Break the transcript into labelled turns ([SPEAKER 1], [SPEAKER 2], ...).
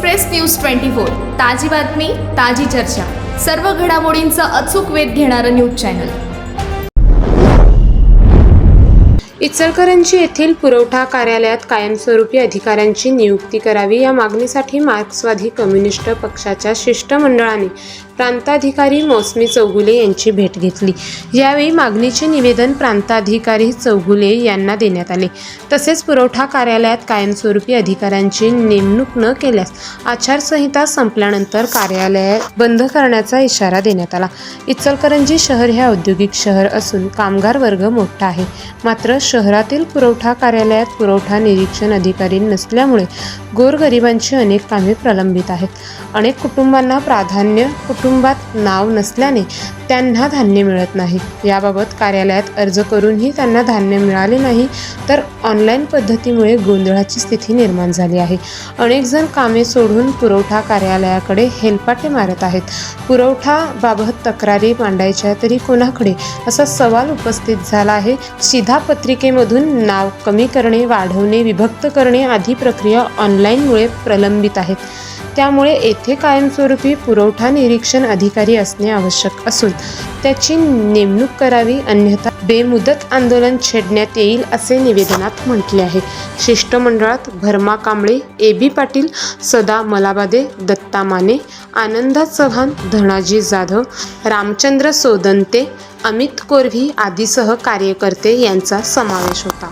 [SPEAKER 1] Express news twenty four. ताजी बातमी ताजी चर्चा. सर्व घडामोडींचा अचूक वेध घेणारं न्यूज चॅनल.
[SPEAKER 2] इचलकरंजी येथील पुरवठा कार्यालयात कायमस्वरूपी अधिकाऱ्यांची नियुक्ती करावी या मागणीसाठी मार्क्सवादी कम्युनिस्ट पक्षाच्या शिष्टमंडळाने प्रांताधिकारी मौसमी चौगुले यांची भेट घेतली. यावेळी मागणीचे निवेदन प्रांताधिकारी चौगुले यांना देण्यात आले. तसेच पुरवठा कार्यालयात कायमस्वरूपी अधिकाऱ्यांची नेमणूक न केल्यास आचारसंहिता संपल्यानंतर कार्यालय बंद करण्याचा इशारा देण्यात आला. इचलकरंजी शहर हे औद्योगिक शहर असून कामगार वर्ग मोठा आहे. मात्र शहरातील पुरवठा कार्यालयात पुरवठा निरीक्षण अधिकारी नसल्यामुळे गोरगरिबांची अनेक कामे प्रलंबित आहेत. अनेक कुटुंबांना प्राधान्य कुटुंब कुटुंबात नाव नसल्याने त्यांना धान्य मिळत नाही. याबाबत कार्यालयात अर्ज करूनही त्यांना धान्य मिळाले नाही तर ऑनलाईन पद्धतीमुळे गोंधळाची स्थिती निर्माण झाली आहे. अनेक जण कामे सोडून पुरवठा कार्यालयाकडे हेलपाटे मारत आहेत. पुरवठाबाबत तक्रारी मांडायच्या तरी कोणाकडे? असा सवाल उपस्थित झाला आहे. शिधापत्रिकेमधून नाव कमी करणे वाढवणे विभक्त करणे आदी प्रक्रिया ऑनलाईनमुळे प्रलंबित आहेत. त्यामुळे येथे कायमस्वरूपी पुरवठा निरीक्षण अधिकारी असणे आवश्यक असून त्याची नेमणूक करावी अन्यथा बेमुदत आंदोलन छेडण्यात येईल असे निवेदनात म्हटले आहे. शिष्टमंडळात भरमा कांबळे ए बी पाटील सदा मलाबादे दत्ता माने आनंदा चव्हाण धनाजी जाधव रामचंद्र सोदंते अमित कोरभी आदीसह कार्यकर्ते यांचा समावेश होता.